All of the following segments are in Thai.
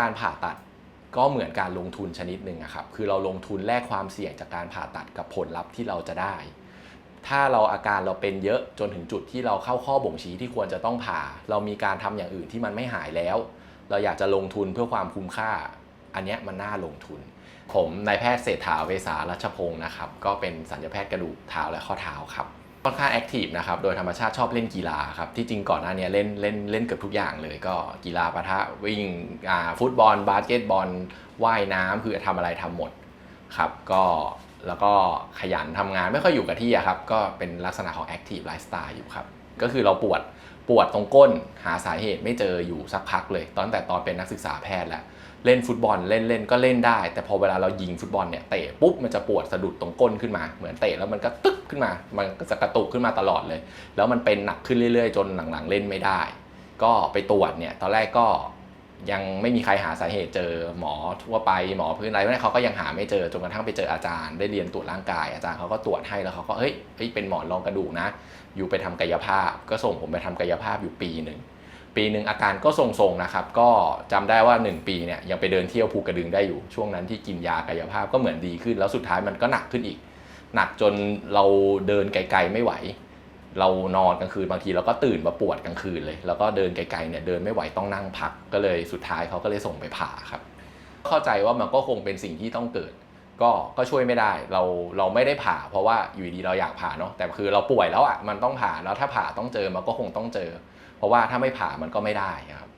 การผ่าตัดก็เหมือนการลงทุนชนิดหนึ่งครับ คือเราลงทุนแลกความเสี่ยงจากการผ่าตัดกับผลลัพธ์ที่เราจะได้ ถ้าเราอาการเราเป็นเยอะจนถึงจุดที่เราเข้าข้อบ่งชี้ที่ควรจะต้องผ่า เรามีการทำอย่างอื่นที่มันไม่หายแล้ว เราอยากจะลงทุนเพื่อความคุ้มค่า อันนี้มันน่าลงทุน ผมนายแพทย์เศรษฐาเวสารัชพงศ์นะครับ ก็เป็นสัญญาแพทย์กระดูกเท้าและข้อเท้าครับ ค่อนข้างแอคทีฟนะครับ โดยธรรมชาติชอบเล่นกีฬาครับ ที่จริงก่อนหน้านี้เล่นเล่นเล่นเกือบทุกอย่างเลยก็กีฬาปะทะวิ่งอ่าฟุตบอล บาสเกตบอล ว่ายน้ำคือทำอะไรทำหมดครับ ก็แล้วก็ขยันทำงานไม่ค่อยอยู่กับที่ครับ ก็เป็นลักษณะของแอคทีฟไลฟ์สไตล์อยู่ครับ ก็คือเราปวดปวดตรงก้นหาสาเหตุไม่เจออยู่สักพักเลย ตอนแต่ตอนเป็นนักศึกษาแพทย์แล้ว เล่นฟุตบอลเล่นเล่นก็เล่นได้ แต่พอเวลาเรายิงฟุตบอลเนี่ยเตะปุ๊บมันจะปวดสะดุดตรงก้นขึ้นมาเหมือนเตะแล้วมันก็ตึ๊กขึ้นมา มันก็จะกระตุกขึ้นมาตลอดเลย แล้วมันเป็นหนักขึ้นเรื่อยๆ จนหลังๆ เล่นไม่ได้ ก็ไปตรวจเนี่ยตอนแรกก็ยังไม่มีใครหาสาเหตุเจอหมอทั่วไปหมอพื้นอะไรไม่เขาก็ยังหาไม่เจอจนกระทั่งไปเจออาจารย์ ได้เรียนตรวจร่างกายอาจารย์เขาก็ตรวจให้แล้วเขาก็เฮ้ยเฮ้ยเป็นหมอนรองกระดูกนะ อยู่ไปทำกายภาพ ก็ส่งผมไปทำกายภาพอยู่ปีหนึ่ง ปีหนึ่งอาการก็ทรงๆนะครับ ก็จำได้ว่า 1 ปีเนี่ยยังไปเดินเที่ยวภูกระดึงได้อยู่ ช่วงนั้นที่กินยากายภาพก็เหมือนดีขึ้น แล้วสุดท้ายมันก็หนักขึ้นอีก หนักจนเราเดินไกลๆไม่ไหว เรานอนกลางคืนบางทีเราก็ตื่นมาปวดกลางคืนเลย แล้วก็เดินไกลๆเนี่ยเดินไม่ไหวต้องนั่งพัก ก็เลยสุดท้ายเขาก็เลยส่งไปผ่าครับ เข้าใจว่ามันก็คงเป็นสิ่งที่ต้องเกิด ก็ก็ช่วยไม่ได้เราเราไม่ได้ผ่า เพราะว่าอยู่ดีเราอยากผ่าเนาะแต่คือเราป่วยแล้วอะมันต้องผ่าแล้วถ้าผ่าต้องเจอมันก็คงต้องเจอ เพราะว่าถ้าไม่ผ่ามันก็ไม่ได้ครับ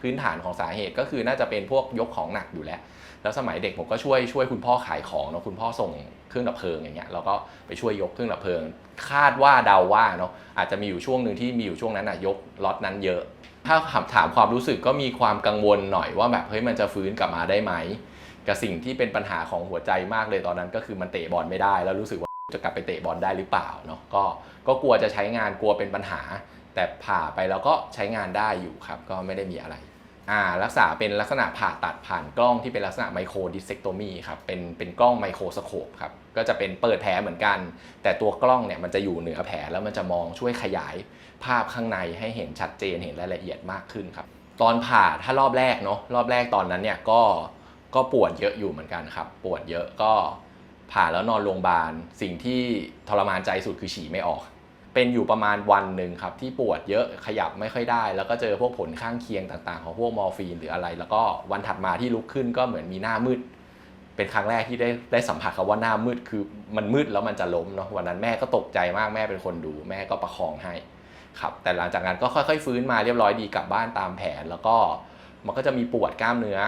พื้นฐานของสาเหตุก็คือน่าจะเป็นพวกยกของหนักอยู่แล้ว แล้วสมัยเด็กผมก็ช่วยช่วยคุณพ่อขายของเนาะคุณพ่อส่งเครื่องดับเพลิงอย่างเงี้ยเราก็ไปช่วยยกเครื่องดับเพลิง คาดว่าเดาว่าเนาะอาจจะมีอยู่ช่วงหนึ่งที่มีอยู่ช่วงนั้นอะยกล็อตนั้นเยอะ ถ้าถามความรู้สึกก็มีความกังวลหน่อยว่าแบบเฮ้ยมันจะฟื้นกลับมาได้ไหม กับสิ่งที่เป็นปัญหาของหัวใจมากเลยตอนนั้น ก็คือมันเตะบอลไม่ได้ แล้วรู้สึกว่าจะกลับไปเตะบอลได้หรือเปล่าเนาะก็ก็กลัวจะใช้งานกลัวเป็นปัญหา แต่ผ่าไปแล้วก็ใช้งานได้อยู่ครับ ก็ไม่ได้มีอะไรอ่ารักษาเป็นลักษณะผ่าตัดผ่านกล้องที่เป็นลักษณะไมโครดิสเซกโตมีครับเป็นเป็นกล้องไมโครสโคปครับก็จะเป็นเปิดแผลเหมือนกัน แต่ตัวกล้องเนี่ยมันจะอยู่เหนือแผลแล้วมันจะมองช่วยขยายภาพข้างในให้เห็นชัดเจนเห็นรายละเอียดมากขึ้นครับตอนผ่าถ้ารอบแรกเนาะรอบแรกตอนนั้นเนี่ยก็ ก็ปวดเยอะอยู่เหมือนกันครับ ปวดเยอะก็ผ่าแล้วนอนโรงพยาบาล สิ่งที่ทรมานใจสุดคือฉี่ไม่ออก เป็นอยู่ประมาณวันหนึ่งครับ ที่ปวดเยอะขยับไม่ค่อยได้ แล้วก็เจอพวกผลข้างเคียงต่างๆ ของพวกมอร์ฟีนหรืออะไร แล้วก็วันถัดมาที่ลุกขึ้นก็เหมือนมีหน้ามืด เป็นครั้งแรกที่ได้ได้สัมผัสคำว่าหน้ามืดคือมันมืดแล้วมันจะล้มเนาะวันนั้นแม่ก็ตกใจมากแม่เป็นคนดู แม่ก็ประคองให้ครับแต่หลังจากนั้นก็ค่อยๆ ฟื้นมาเรียบร้อยดีกลับบ้านตามแผน แล้วก็มันก็จะมีปวดกล้ามเนื้อ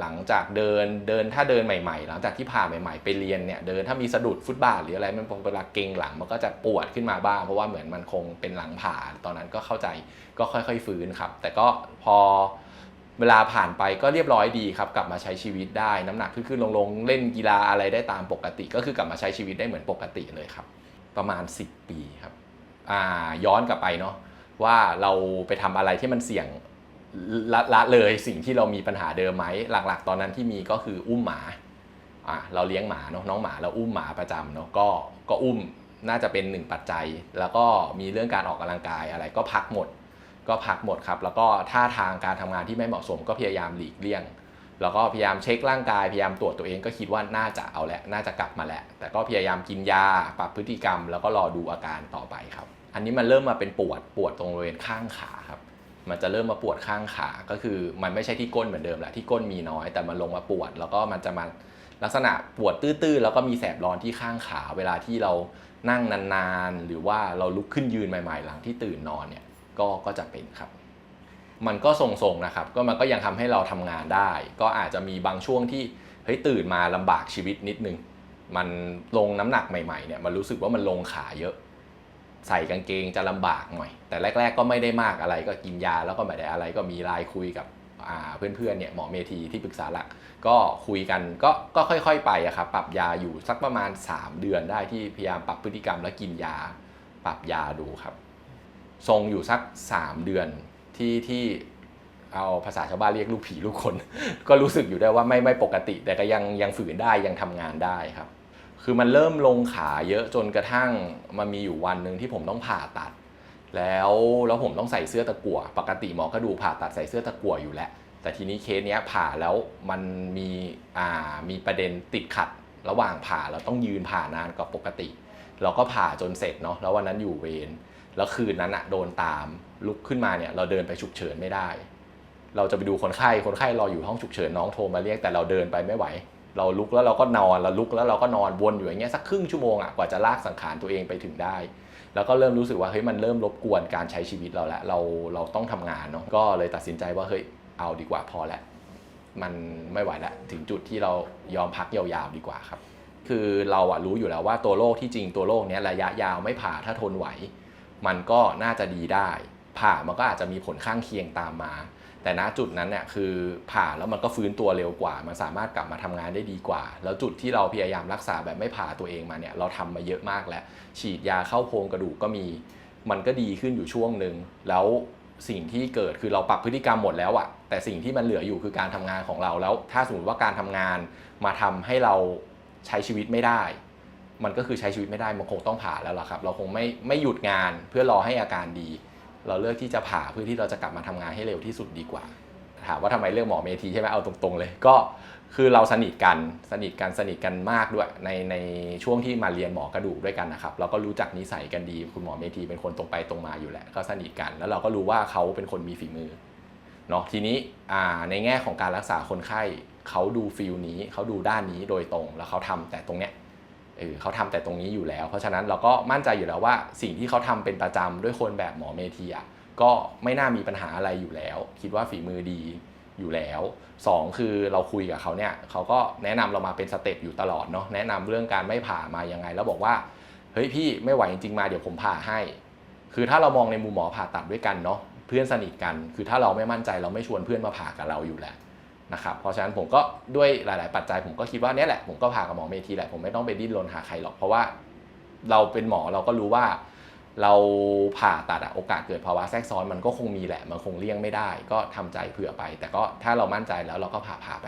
หลังจากเดินเดินถ้าเดินใหม่ๆ หลังจากที่ผ่าใหม่ๆไปเรียนเนี่ยเดินถ้ามีสะดุดฟุตบาทหรืออะไรมันเวลาเกรงหลังมันก็จะปวดขึ้นมาบ้างเพราะว่าเหมือนมันคงเป็นหลังผ่าตอนนั้นก็เข้าใจก็ค่อยๆฟื้นครับ แต่ก็พอเวลาผ่านไปก็เรียบร้อยดีครับ กลับมาใช้ชีวิตได้น้ำหนักขึ้นๆลงๆ เล่นกีฬาอะไรได้ตามปกติ ก็คือกลับมาใช้ชีวิตได้เหมือนปกติเลยครับ ประมาณ 10 ปีครับย้อนกลับไปเนาะว่าเราไปทำอะไรที่มันเสี่ยง ละละเลยสิ่งที่เรามีปัญหาเดิมไหมหลักๆ ตอนนั้นที่มีก็คืออุ้มหมาอะเราเลี้ยงหมาเนาะน้องหมาเราอุ้มหมาประจำเนาะก็ก็อุ้มน่าจะเป็นหนึ่งปัจจัย แล้วก็มีเรื่องการออกกำลังกายอะไรก็พักหมด ก็พักหมดครับ แล้วก็ท่าทางการทำงานที่ไม่เหมาะสมก็พยายามหลีกเลี่ยง แล้วก็พยายามเช็คร่างกายพยายามตรวจตัวเองก็คิดว่าน่าจะเอาแหละน่าจะกลับมาแหละแต่ก็พยายามกินยาปรับพฤติกรรม แล้วก็รอดูอาการต่อไปครับ อันนี้มันเริ่มมาเป็นปวดปวดตรงบริเวณข้างขาครับ มันจะเริ่มมาปวดข้างขา ก็คือมันไม่ใช่ที่ก้นเหมือนเดิมแหละที่ก้นมีน้อยแต่มันลงมาปวด แล้วก็มันจะมาลักษณะปวดตื้อๆแล้วก็มีแสบร้อนที่ข้างขา เวลาที่เรานั่งนานๆ หรือว่าเราลุกขึ้นยืนใหม่ ๆ หลังที่ตื่นนอนเนี่ยก็ก็จะเป็นครับ มันก็ทรงๆนะครับ ก็มันก็ยังทำให้เราทำงานได้ ก็อาจจะมีบางช่วงที่เฮ้ยตื่นมาลำบากชีวิตนิดนึง มันลงน้ำหนักใหม่ๆเนี่ยมันรู้สึกว่ามันลงขาเยอะ ใส่กางเกงจะลำบากหน่อย แต่แรก ๆ ก็ไม่ได้มากอะไรก็กินยาแล้วก็ไม่ได้อะไรก็มีไลน์คุยกับเพื่อนๆเนี่ยหมอเมธีที่ปรึกษาหลัก ก็คุยกันก็ก็ค่อยๆไปอะครับปรับยาอยู่สักประมาณ 3 เดือนได้ที่พยายามปรับพฤติกรรมแล้วกินยา ปรับยาดูครับ ทรงอยู่สัก 3 เดือนที่ที่เอาภาษาชาวบ้านเรียกลูกผีลูกคน ก็รู้สึกอยู่ได้ว่าไม่ไม่ปกติ แต่ก็ยังยังฝืนได้ยังทำงานได้ครับ คือมันเริ่มลงขาเยอะจนกระทั่งมันมีอยู่วันหนึ่งที่ผมต้องผ่าตัด แล้วแล้วผมต้องใส่เสื้อตะกั่วปกติหมอกระดูผ่าตัดใส่เสื้อตะกั่วอยู่แล้ว แต่ทีนี้เคสเนี้ยผ่าแล้วมันมีอ่ามีประเด็นติดขัดระหว่างผ่าเราต้องยืนผ่านานกว่าปกติ เราก็ผ่าจนเสร็จเนาะแล้ววันนั้นอยู่เวรแล้วคืนนั้นอะโดนตามลุกขึ้นมาเนี่ยเราเดินไปฉุกเฉินไม่ได้ เราจะไปดูคนไข้คนไข้รออยู่ห้องฉุกเฉินน้องโทรมาเรียกแต่เราเดินไปไม่ไหว เราลุกแล้วเราก็นอนเราลุกแล้วเราก็นอนวนอยู่อย่างเงี้ยสักครึ่งชั่วโมงอะกว่าจะลากสังขารตัวเองไปถึงได้ แล้วก็เริ่มรู้สึกว่าเฮ้ยมันเริ่มรบกวนการใช้ชีวิตเราแล้วเราเราต้องทำงานเนาะก็เลยตัดสินใจว่าเฮ้ยเอาดีกว่าพอแล้วมันไม่ไหวแล้วถึงจุดที่เรายอมพักยาวๆดีกว่าครับ คือเราอะรู้อยู่แล้วว่าตัวโรคที่จริงตัวโรคเนี้ยระยะยาวไม่ผ่าถ้าทนไหว มันก็น่าจะดีได้ ผ่ามันก็อาจจะมีผลข้างเคียงตามมา แต่ณจุดนั้นเนี่ยคือผ่าแล้วมันก็ฟื้นตัวเร็วกว่า มันสามารถกลับมาทำงานได้ดีกว่า แล้วจุดที่เราพยายามรักษาแบบไม่ผ่าตัวเองมาเนี่ยเราทำมาเยอะมากแล้ว ฉีดยาเข้าโพรงกระดูกก็มี มันก็ดีขึ้นอยู่ช่วงหนึ่งแล้วสิ่งที่เกิดคือเราปรับพฤติกรรมหมดแล้วอะแต่สิ่งที่มันเหลืออยู่คือการทำงานของเราแล้ว ถ้าสมมติว่าการทำงานมาทำให้เราใช้ชีวิตไม่ได้ มันก็คือใช้ชีวิตไม่ได้มันคงต้องผ่าแล้วล่ะครับ เราคงไม่ไม่หยุดงานเพื่อรอให้อาการดี เราเลือกที่จะผ่าเพื่อที่เราจะกลับมาทำงานให้เร็วที่สุดดีกว่า ถามว่าทำไมเลือกหมอเมธีใช่ไหมเอาตรงๆเลย ก็คือเราสนิทกันสนิทกันสนิทกันมากด้วย ในในช่วงที่มาเรียนหมอกระดูกด้วยกันนะครับเราก็รู้จักนิสัยกันดี คุณหมอเมธีเป็นคนตรงไปตรงมาอยู่แหละก็สนิทกันแล้วเราก็รู้ว่าเขาเป็นคนมีฝีมือเนาะทีนี้ในแง่ของการรักษาคนไข้เขาดูฟิลนี้เขาดูด้านนี้โดยตรงแล้วเขาทำแต่ตรงเนี้ย เออเขาทำแต่ตรงนี้อยู่แล้ว เพราะฉะนั้นเราก็มั่นใจอยู่แล้วว่าสิ่งที่เขาทำเป็นประจำด้วยคนแบบหมอเมธีอะก็ไม่น่ามีปัญหาอะไรอยู่แล้ว คิดว่าฝีมือดีอยู่แล้วสองคือเราคุยกับเขาเนี่ยเขาก็แนะนำเรามาเป็นสเต็ปอยู่ตลอดเนาะแนะนำเรื่องการไม่ผ่ามายังไง แล้วบอกว่าเฮ้ยพี่ไม่ไหวจริงๆมาเดี๋ยวผมผ่าให้ คือถ้าเรามองในมุมหมอผ่าตัดด้วยกันเนาะเพื่อนสนิทกัน คือถ้าเราไม่มั่นใจเราไม่ชวนเพื่อนมาผ่ากับเราอยู่แล้ว นะครับเพราะฉะนั้นผมก็ด้วยหลาย ๆ ปัจจัย ผมก็คิดว่าเนี้ยแหละผมก็ผ่ากับหมอเมธีแหละผมไม่ต้องไปดิ้นรนหาใครหรอกเพราะว่าเราเป็นหมอเราก็รู้ว่า เราผ่าตัดอะโอกาสเกิดภาวะแทรกซ้อนมันก็คงมีแหละมันคงเลี่ยงไม่ได้ ก็ทำใจเผื่อไป แต่ก็ถ้าเรามั่นใจแล้วเราก็ผ่าผ่าไป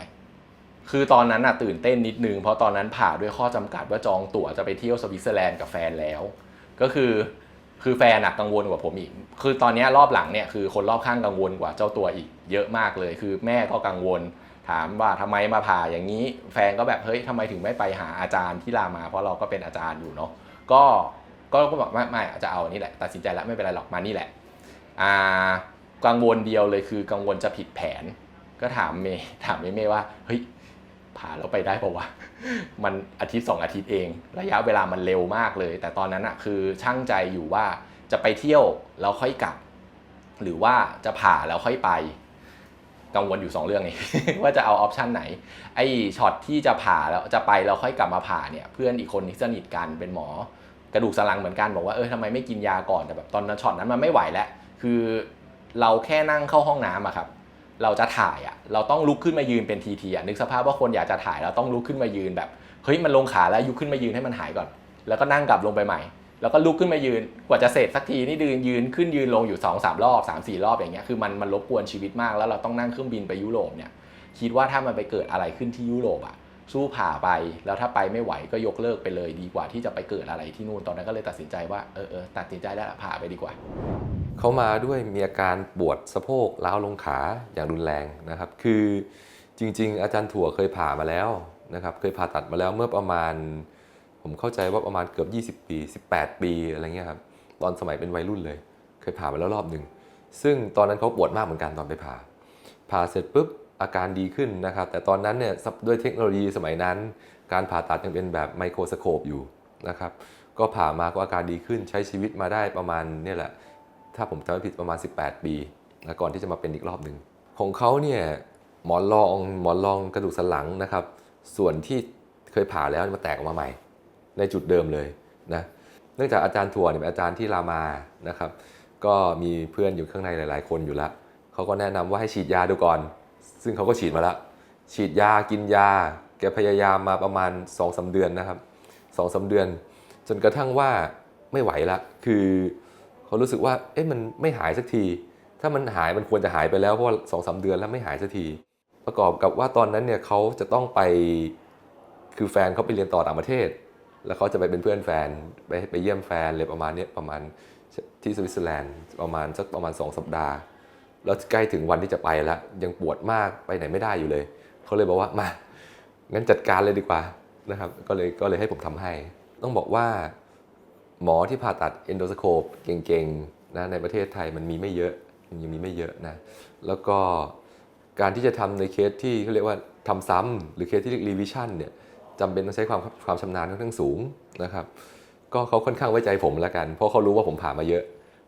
คือตอนนั้นอะตื่นเต้นนิดนึงเพราะตอนนั้นผ่าด้วยข้อจำกัดว่าจองตั๋วจะไปเที่ยวสวิตเซอร์แลนด์กับแฟนแล้ว ก็คือ คือแฟนอะกังวลกว่าผมอีก คือตอนนี้รอบหลังเนี่ยคือคนรอบข้างกังวลกว่าเจ้าตัวอีกเยอะมากเลย คือแม่ก็กังวล ถามว่าทำไมมาผ่าอย่างนี้ แฟนก็แบบเฮ้ยทำไมถึงไม่ไปหาอาจารย์ที่รามา เพราะเราก็เป็นอาจารย์อยู่เนาะ ก็ ก็ก็บอกไม่ไม่จะเอาอันนี้แหละ ตัดสินใจแล้วไม่เป็นไรหรอกมานี่แหละ อ่า กังวลเดียวเลยคือกังวลจะผิดแผน ก็ถามเมย์ถามเมย์เมย์ว่า เฮ้ย ผ่าแล้วไปได้ปะวะ มันอาทิตย์สองอาทิตย์เอง ระยะเวลามันเร็วมากเลย แต่ตอนนั้นอะคือช่างใจอยู่ว่าจะไปเที่ยวแล้วค่อยกลับ หรือว่าจะผ่าแล้วค่อยไป กังวลอยู่ 2 เรื่องไงว่าจะเอาออปชันไหน ไอ้ช็อตที่จะผ่าแล้วจะไปแล้วค่อยกลับมาผ่าเนี่ยเพื่อนอีกคนที่สนิทกันเป็นหมอกระดูกสันหลังเหมือนกันบอกว่าเออทำไมไม่กินยาก่อนแต่แบบตอนนั้นช็อตนั้นมันไม่ไหวแล้วคือเราแค่นั่งเข้าห้องน้ำอะครับ เราจะถ่ายอะเราต้องลุกขึ้นมายืนเป็นทีทีอะนึกสภาพว่าคนอยากจะถ่ายเราต้องลุกขึ้นมายืนแบบเฮ้ยมันลงขาแล้วยุกขึ้นมายืนให้มันหายก่อน แล้วก็นั่งกลับลงไปใหม่ แล้วก็ลุกขึ้นมายืนกว่าจะเสร็จสักทีนี่ยืนยืนขึ้นยืนลงอยู่2อสารอบ3 4 รอบอย่างเงี้ยคือมันมันรบกวนชีวิตมากแล้วเราต้องนั่งเครื่องบินไปยุโรปเนี่ยคิดว่าถ้ามันไปเกิดอะไรขึ้นที่ยุโรปอะสู้ผ่าไปแล้วถ้าไปไม่ไหวก็ยกเลิกไปเลยดีกว่าที่จะไปเกิดอะไรที่นู่นตอนนั้นก็เลยตัดสินใจว่าเออเออตัดสินใจได้ละผ่าไปดีกว่า เขามาด้วยมีอาการปวดสะโพกล้าวลงขาอย่างรุนแรงนะครับ คือจริง ๆ อาจารย์ถั่วเคยผ่ามาแล้วนะครับเคยผ่าตัดมาแล้วเมื่อประมาณ ผมเข้าใจว่าประมาณเกือบ 20 ปี 18 ปีอะไรเงี้ยครับตอนสมัยเป็นวัยรุ่นเลย เคยผ่ามาแล้วรอบหนึ่งซึ่งตอนนั้นเขาปวดมากเหมือนกันตอนไปผ่า ผ่าเสร็จปุ๊บอาการดีขึ้นนะครับ แต่ตอนนั้นเนี่ยด้วยเทคโนโลยีสมัยนั้น การผ่าตัดยังเป็นแบบไมโครสโคปอยู่นะครับ ก็ผ่ามาก็อาการดีขึ้นใช้ชีวิตมาได้ประมาณเนี่ยแหละ ถ้าผมจำไม่ผิดประมาณ 18 ปีนะก่อนที่จะมาเป็นอีกรอบหนึ่งของเขาเนี่ยหมอนรองหมอนรองกระดูกสันหลังนะครับ ส่วนที่เคยผ่าแล้วมาแตกออกมาใหม่ ในจุดเดิมเลยนะเนื่องจากอาจารย์ถั่วเนี่ยเป็นอาจารย์ที่รามานะครับ ก็มีเพื่อนอยู่ข้างในหลาย ๆ คนอยู่แล้วเขาก็แนะนำว่าให้ฉีดยาดูก่อน ซึ่งเขาก็ฉีดมาแล้วฉีดยากินยา แกพยายามมาประมาณ2อสาเดือนนะครับสองสาเดือน จนกระทั่งว่าไม่ไหวละคือ เขารู้สึกว่าเอ๊ะมันไม่หายสักที ถ้ามันหายมันควรจะหายไปแล้วเพราะสองสาเดือนแล้วไม่หายสักที ประกอบกับว่าตอนนั้นเนี่ยเขาจะต้องไปคือแฟนเขาไปเรียนต่อต่างประเทศ แล้วเขาจะไปเป็นเพื่อนแฟนไปไปเยี่ยมแฟนเลยประมาณเนี้ยประมาณที่สวิตเซอร์แลนด์ประมาณสักประมาณ 2 สัปดาห์ แล้วใกล้ถึงวันที่จะไปแล้ว ยังปวดมากไปไหนไม่ได้อยู่เลย เขาเลยบอกว่ามางั้นจัดการเลยดีกว่านะครับก็เลยก็เลยให้ผมทำให้ ต้องบอกว่า หมอที่ผ่าตัดเอนโดสโคปเก่งๆนะในประเทศไทยมันมีไม่เยอะยังมีไม่เยอะนะแล้วก็การที่จะทำในเคสที่เขาเรียกว่าทำซ้ำหรือเคสที่เรียกรีวิชั่นเนี่ยจำเป็นต้องใช้ความความชำนาญค่อนข้างสูงนะครับก็เขาค่อนข้างไว้ใจผมแล้วกัน เพราะเขารู้ว่าผมผ่ามาเยอะ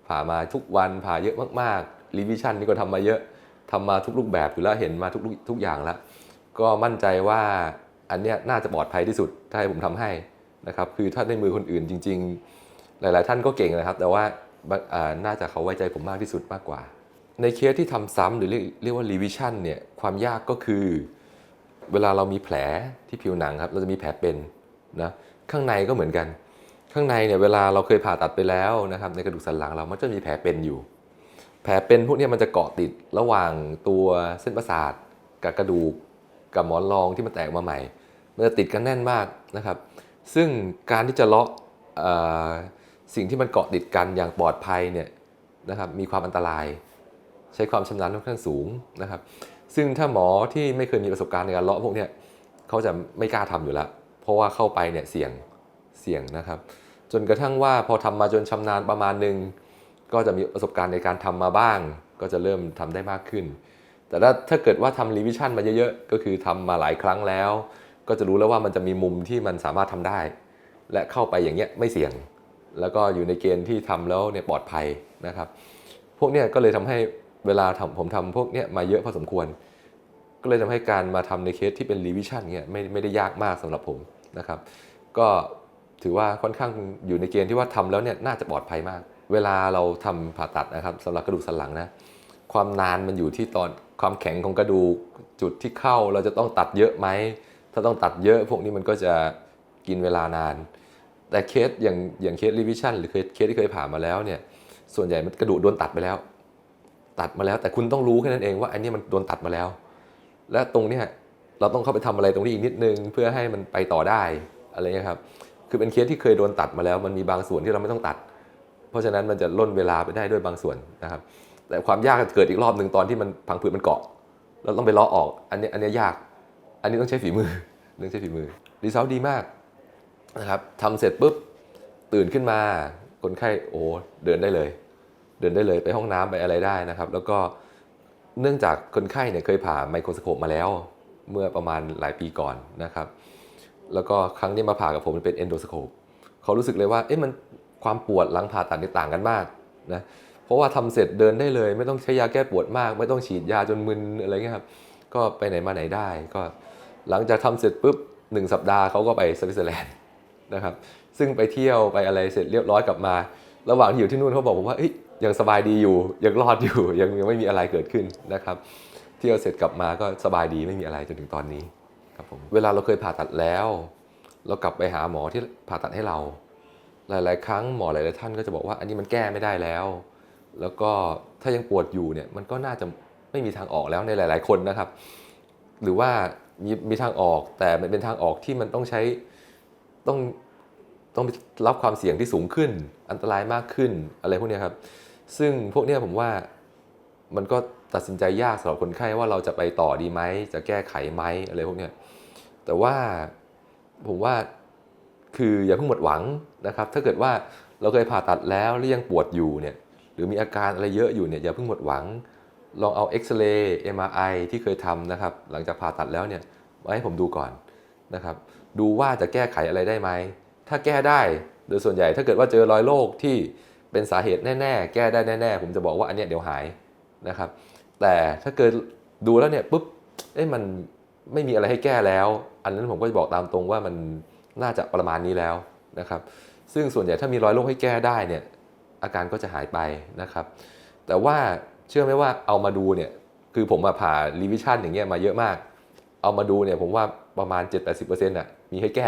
ผ่ามาทุกวันผ่าเยอะมากๆรีวิชั่นนี่ก็ทำมาเยอะทำมาทุกรูปแบบอยู่แล้วเห็นมาทุกทุกอย่างแล้วก็มั่นใจว่าอันเนี้ยน่าจะปลอดภัยที่สุดถ้าให้ผมทำให้นะครับคือถ้าในมือคนอื่นจริง ๆ หลาย ๆ ท่านก็เก่งนะครับ แต่ว่าน่าจะเขาไว้ใจผมมากที่สุดมากกว่า ในเคสที่ทำซ้ำหรือเรียกว่ารีวิชั่นเนี่ยความยากก็คือ เวลาเรามีแผลที่ผิวหนังครับ เราจะมีแผลเป็นนะข้างในก็เหมือนกัน ข้างในเนี่ยเวลาเราเคยผ่าตัดไปแล้วนะครับ ในกระดูกสันหลังเรามันจะมีแผลเป็นอยู่ แผลเป็นพวกนี้มันจะเกาะติดระหว่างตัวเส้นประสาทกับกระดูกกับหมอนรองที่มันแตกมาใหม่ มันจะติดกันแน่นมากนะครับ ซึ่งการที่จะเลาะ สิ่งที่มันเกาะติดกันอย่างปลอดภัยเนี่ยนะครับมีความอันตราย ใช้ความชำนาญค่อนข้างสูงนะครับ ซึ่งถ้าหมอที่ไม่เคยมีประสบการณ์ในการเลาะพวกเนี้ยเขาจะไม่กล้าทำอยู่แล้ว เพราะว่าเข้าไปเนี่ยเสี่ยงเสี่ยงนะครับ จนกระทั่งว่าพอทำมาจนชำนาญประมาณหนึ่งก็จะมีประสบการณ์ในการทำมาบ้าง ก็จะเริ่มทำได้มากขึ้น แต่ถ้าถ้าเกิดว่าทำรีวิชั่นมาเยอะๆก็คือทำมาหลายครั้งแล้ว ก็จะรู้แล้วว่ามันจะมีมุมที่มันสามารถทำได้ และเข้าไปอย่างเงี้ยไม่เสี่ยง แล้วก็อยู่ในเกณฑ์ที่ทำแล้วเนี่ยปลอดภัยนะครับ พวกเนี้ยก็เลยทำให้เวลาทผมทำพวกเนี้ยมาเยอะพอสมควร ก็เลยทำให้การมาทำในเคสที่เป็นรีวิชั่นเงี้ยไม่ไม่ได้ยากมากสำหรับผมนะครับ ก็ถือว่าค่อนข้างอยู่ในเกณฑ์ที่ว่าทำแล้วเนี่ยน่าจะปลอดภัยมาก เวลาเราทำผ่าตัดนะครับสำหรับกระดูกสันหลังนะความนานมันอยู่ที่ตอนความแข็งของกระดูกจุดที่เข้าเราจะต้องตัดเยอะไหมถ้าต้องตัดเยอะพวกนี้มันก็จะกินเวลานาน แต่เคสอย่างอย่างเคสรีวิชั่นหรือเคสเคสที่เคยผ่ามาแล้วเนี่ยส่วนใหญ่มันกระดูกโดนตัดไปแล้ว ตัดมาแล้วแต่คุณต้องรู้แค่นั้นเองว่าอันนี้มันโดนตัดมาแล้ว และตรงเนี้ยเราต้องเข้าไปทำอะไรตรงนี้อีกนิดนึงเพื่อให้มันไปต่อได้อะไรเงี้ยครับคือเป็นเคสที่เคยโดนตัดมาแล้ว มันมีบางส่วนที่เราไม่ต้องตัด เพราะฉะนั้นมันจะล่นเวลาไปได้ด้วยบางส่วนนะครับ แต่ความยากเกิดอีกรอบหนึ่งตอนที่มันพังผืดมันเกาะเราต้องไปเลาะออกอันนี้อันนี้ยาก อันนี้ต้องใช้ฝีมือเรื่องใช้ฝีมือรีซอลดีมาก นะครับทำเสร็จปุ๊บตื่นขึ้นมา คนไข้โอ้เดินได้เลย เดินได้เลยไปห้องน้ำไปอะไรได้นะครับ แล้วก็เนื่องจากคนไข้เนี่ยเคยผ่าไมโครสโคปมาแล้ว เมื่อประมาณหลายปีก่อนนะครับ แล้วก็ครั้งนี้มาผ่ากับผมมันเป็นเอนโดสโคปเขารู้สึกเลยว่าเอ๊ะมันความปวดหลังผ่าตัดนี่ต่างกันมากนะเพราะว่าทำเสร็จเดินได้เลย ไม่ต้องใช้ยาแก้ปวดมาก ไม่ต้องฉีดยาจนมึนอะไรเงี้ยครับก็ไปไหนมาไหนได้ ก็หลังจากทำเสร็จปุ๊บหนึ่งสัปดาห์เขาก็ไปสวิตเซอร์แลนด์ นะครับซึ่งไปเที่ยวไปอะไรเสร็จเรียบร้อยกลับมา ระหว่างที่อยู่ที่นู่นเขาบอกผมว่าเอ้ยยังสบายดีอยู่ยังรอดอยู่ยังยังไม่มีอะไรเกิดขึ้นนะครับเที่ยวเสร็จกลับมาก็สบายดีไม่มีอะไรจนถึงตอนนี้ครับผมเวลาเราเคยผ่าตัดแล้ว เรากลับไปหาหมอที่ผ่าตัดให้เรา หลาย ๆ ครั้งหมอหลายๆท่านก็จะบอกว่าอันนี้มันแก้ไม่ได้แล้ว แล้วก็ถ้ายังปวดอยู่เนี่ยมันก็น่าจะไม่มีทางออกแล้วในหลาย ๆ คนนะครับ หรือว่ามีมีทางออกแต่มันเป็นทางออกที่มันต้องใช้ ต้องต้องรับความเสี่ยงที่สูงขึ้น อันตรายมากขึ้นอะไรพวกนี้ครับ ซึ่งพวกนี้ผมว่ามันก็ตัดสินใจยากสำหรับคนไข้ว่าเราจะไปต่อดีไหม จะแก้ไขไหมอะไรพวกนี้แต่ว่าผมว่าคืออย่าเพิ่งหมดหวังนะครับ ถ้าเกิดว่าเราเคยผ่าตัดแล้วแล้วยังปวดอยู่เนี่ยหรือมีอาการอะไรเยอะอยู่เนี่ยอย่าเพิ่งหมดหวัง ลองเอาเอ็กซเรย์ MRI ที่เคยทำนะครับ หลังจากผ่าตัดแล้วเนี่ยมาให้ผมดูก่อนนะครับ ดูว่าจะแก้ไขอะไรได้ไหม ถ้าแก้ได้โดยส่วนใหญ่ถ้าเกิดว่าเจอรอยโรคที่เป็นสาเหตุแน่ ๆ แก้ได้แน่ ๆ ผมจะบอกว่าอันเนี้ยเดี๋ยวหายนะครับ แต่ถ้าเกิดดูแล้วเนี่ยปุ๊บเอ้ยมันไม่มีอะไรให้แก้แล้ว อันนั้นผมก็จะบอกตามตรงว่ามันน่าจะประมาณนี้แล้วนะครับ ซึ่งส่วนใหญ่ถ้ามีรอยโรคให้แก้ได้เนี่ยอาการก็จะหายไปนะครับ แต่ว่าเชื่อไหมว่าเอามาดูเนี่ยคือผมมาผ่ารีวิชั่นอย่างเงี้ยมาเยอะมาก เอามาดูเนี่ยผมว่าประมาณ 7-80%น่ะมีให้แก้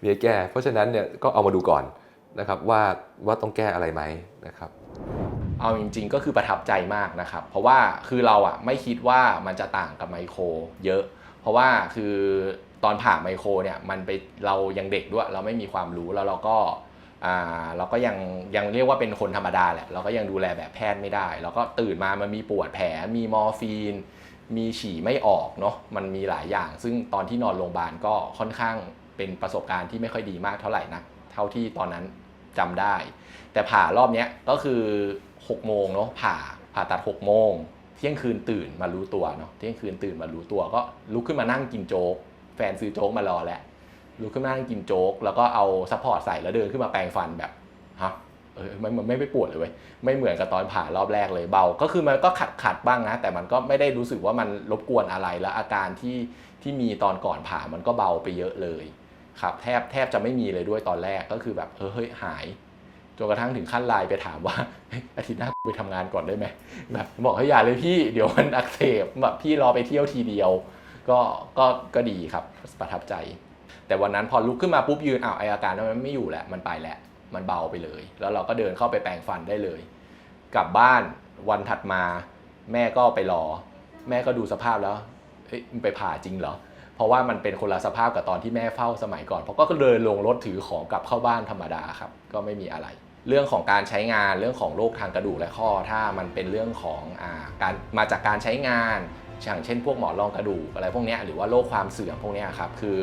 มีให้แก้ เพราะฉะนั้นเนี่ยก็เอามาดูก่อนนะครับว่าว่าต้องแก้อะไรไหมนะครับเอาจริง ๆ ก็คือประทับใจมากนะครับ เพราะว่าคือเราอะไม่คิดว่ามันจะต่างกับไมโครเยอะ เพราะว่าคือตอนผ่าไมโครเนี่ยมันไปเรายังเด็กด้วย เราไม่มีความรู้แล้วเราก็อ่าเราก็ยังยังเรียกว่าเป็นคนธรรมดาแหละเราก็ยังดูแลแบบแพทย์ไม่ได้แล้วก็ตื่นมามันมีปวดแผลมีมอร์ฟีน มีฉี่ไม่ออกเนาะมันมีหลายอย่าง ซึ่งตอนที่นอนโรงพยาบาลก็ค่อนข้างเป็นประสบการณ์ที่ไม่ค่อยดีมากเท่าไหร่นะเท่าที่ตอนนั้นจำได้ แต่ผ่ารอบเนี้ยก็คือ6โมงเนาะผ่าผ่าตัด6โมงเที่ยงคืนตื่นมารู้ตัวเนาะเที่ยงคืนตื่นมารู้ตัวก็ลุกขึ้นมานั่งกินโจ๊กแฟนซื้อโจ๊กมารอแล้วลุกขึ้นมานั่งกินโจ๊กแล้วก็เอาซัพพอร์ตใส่แล้วเดินขึ้นมาแปรงฟันแบบ ออมันมันไม่ไปปวดเลยเว้ยไม่เหมือนกับตอนผ่ารอบแรกเลยเบา ก็คือมันก็ขัดขัดบ้างนะ แต่มันก็ไม่ได้รู้สึกว่ามันรบกวนอะไรแล้วอาการที่ที่มีตอนก่อนผ่ามันก็เบาไปเยอะเลยครับแทบแทบจะไม่มีเลยด้วยตอนแรกก็คือแบบเฮ้ยหายจนกระทั่งถึงขั้นไลน์ไปถามว่าอาทิตย์หน้าไปทำงานก่อนได้ไหมแบบบอกให้ยอย่าเลยพี่เดี๋ยวมันอักเสบแบบพี่รอไปเที่ยวทีเดียว ก็ก็ก็ดีครับประทับใจ แต่วันนั้นพอลุกขึ้นมาปุ๊บยืนอ้าวไออาการนั้นมันไม่อยู่แหล้วมันไปแล้ว มันเบาไปเลย แล้วเราก็เดินเข้าไปแปรงฟันได้เลย กลับบ้านวันถัดมา แม่ก็ไปรอ แม่ก็ดูสภาพแล้วเฮ้ยมันไปผ่าจริงเหรอเพราะว่ามันเป็นคนละสภาพกับตอนที่แม่เฝ้าสมัยก่อน เพราะก็เดินลงรถถือของกลับเข้าบ้านธรรมดาครับก็ไม่มีอะไร เรื่องของการใช้งานเรื่องของโรคทางกระดูกและข้อ ถ้ามันเป็นเรื่องของอาการมาจากการใช้งานอย่างเช่น พวกหมอนรองกระดูกอะไรพวกนี้หรือว่าโรคความเสื่อมพวกนี้ครับคือ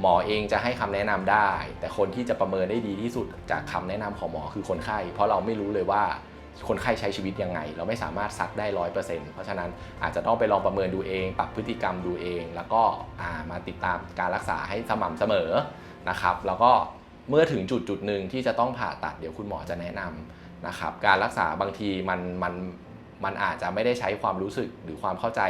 หมอเองจะให้คำแนะนำได้ แต่คนที่จะประเมินได้ดีที่สุดจากคำแนะนำของหมอคือคนไข้ เพราะเราไม่รู้เลยว่าคนไข้ใช้ชีวิตยังไง เราไม่สามารถซักได้ร้อยเปอร์เซ็นต์เพราะฉะนั้นอาจจะต้องไปลองประเมินดูเอง ปรับพฤติกรรมดูเอง แล้วก็มาติดตามการรักษาให้สม่ำเสมอนะครับ แล้วก็เมื่อถึงจุดจุดหนึ่งที่จะต้องผ่าตัดเดี๋ยวคุณหมอจะแนะนำนะครับ การรักษาบางทีมันมันมันอาจจะไม่ได้ใช้ความรู้สึกหรือความเข้าใจ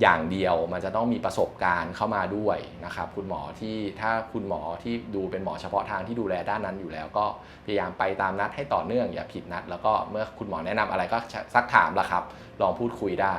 อย่างเดียวมันจะต้องมีประสบการณ์เข้ามาด้วยนะครับคุณหมอที่ถ้าคุณหมอที่ดูเป็นหมอเฉพาะทางที่ดูแลด้านนั้นอยู่แล้ว ก็พยายามไปตามนัดให้ต่อเนื่องอย่าผิดนัด แล้วก็เมื่อคุณหมอแนะนำอะไรก็ซักถามละครับ ลองพูดคุยได้